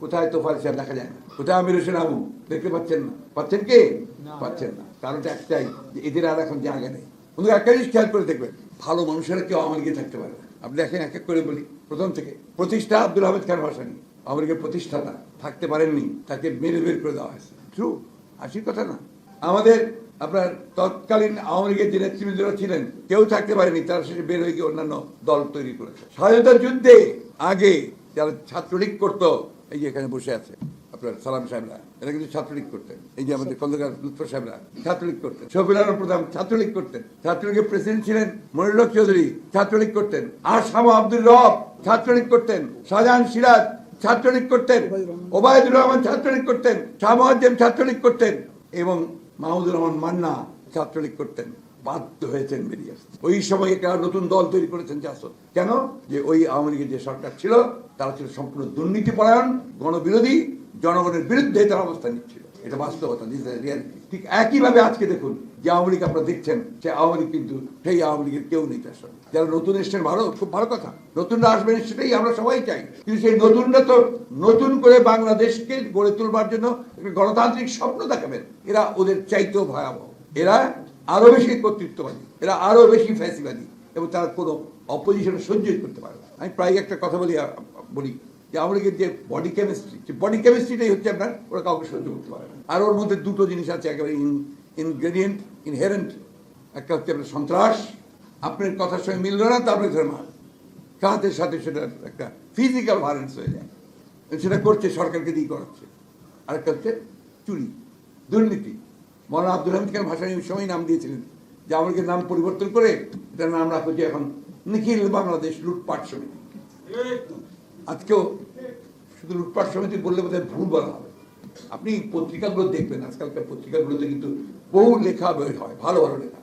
কোথায় তোফাল সাহেব দেখা যায় না। কোথায় আমির হোসেন আবু? দেখতে পাচ্ছেন না। পাচ্ছেন কি? পাচ্ছেন না। কারণটা একটাই যে এদের আর এখন জায়গা নেই। বন্ধু একটা জিনিস খেয়াল করে দেখবেন ভালো মানুষেরা কেউ আওয়ামী লীগে থাকতে পারে না। আপনি দেখেন এক এক করে বলি প্রথম থেকে প্রতিষ্ঠা আব্দুল আহমেদ খান ভাসানি আওয়ামী লীগের প্রতিষ্ঠাতা থাকতে পারেননি তাকে মেরে বের করে দেওয়া হয়েছে। ট্রু হাসির কথা না। আমাদের আপনার তৎকালীন আওয়ামী লীগের যে নেতৃবৃন্দরা ছিলেন কেউ থাকতে পারেনি তারা শেষে বের হয়ে গিয়ে অন্যান্য দল তৈরি করেছে। স্বাধীনতা যুদ্ধে আগে যারা ছাত্রলীগ করতো এই যে এখানে বসে আছে, আপনার সালাম সাহেবরা, এরা কিন্তু ছাত্রলীগ করতেন। এই যে আমাদের খন্দকার লুৎফর সাহেবরা, ছাত্রলীগ করতেন। শফিল আলম প্রধান ছাত্রলীগ করতেন। ছাত্রলীগের প্রেসিডেন্ট ছিলেন মনিরুল চৌধুরী, ছাত্রলীগ করতেন। আর শামা আব্দুল রব ছাত্রলীগ করতেন। শাহজাহান সিরাজ ছাত্রলীগ করতেন। ওবায়দুর রহমান ছাত্রলীগ করতেন। শাহ ছাত্রলীগ করতেন। এবং মাহমুদুর রহমান মান্না ছাত্রলীগ করতেন, বাধ্য হয়েছেন বেরিয়ে আসতে। ওই সময় একটা নতুন দল তৈরি করেছেন জাসদ। কেন? যে ওই আওয়ামী লীগের যে সরকার ছিল, তারা ছিল সম্পূর্ণ দুর্নীতি পরায়ণ গণবিরোধী, জনগণের বিরুদ্ধে তারা অবস্থান নিচ্ছিল। এটা বাস্তবতা ঠিক একইভাবে আজকে দেখুন, যে আওয়ামী লীগ আপনারা দেখছেন, সে আওয়ামী লীগ কিন্তু, সেই আওয়ামী লীগের কেউ নেই তার সঙ্গে। যারা নতুন এসছেন, ভালো, খুব ভালো কথা। নতুনরা আসবেন সেটাই আমরা সবাই চাই। কিন্তু সেই নতুনরা তো নতুন করে বাংলাদেশকে গড়ে তুলবার জন্য গণতান্ত্রিক স্বপ্ন দেখাবেন। এরা ওদের চাইতেও ভয়াবহ। এরা আরও বেশি কর্তৃত্ববাদী, এরা আরও বেশি ফ্যাসিবাদী এবং তারা কোনো অপোজিশন সহ্যই করতে পারে না। আমি প্রায় একটা কথা বলি বলি যে লীগের যে বডি কেমিস্ট্রি যে বডি কেমিস্ট্রিটাই হচ্ছে আপনার, ওরা কাউকে সহ্য করতে পারে না। আর ওর মধ্যে দুটো জিনিস আছে, একেবারে ইন ইনগ্রেডিয়েন্ট ইনহেরেন্ট একটা হচ্ছে আপনার সন্ত্রাস, আপনার কথার সঙ্গে মিলল না, তারপরে ধরে মার। সাথে সাথে সেটা একটা ফিজিক্যাল ভায়োলেন্স হয়ে যায়। সেটা করছে, সরকারকে দিয়ে করাচ্ছে। আরেকটা হচ্ছে চুরি, দুর্নীতি। মৌলানা আব্দুল হামিদ খান ভাসানি ওই সময় নাম দিয়েছিলেন। যে আমাদেরকে নাম পরিবর্তন করে এটার নাম রাখো যে এখন নিখিল বাংলাদেশ লুটপাট সমিতি। আজকেও শুধু লুটপাট সমিতি বললে বোধহয় ভুল বলা হবে। আপনি পত্রিকাগুলো দেখবেন, আজকালকার পত্রিকাগুলোতে কিন্তু বহু লেখা বের হয়, ভালো ভালো লেখা।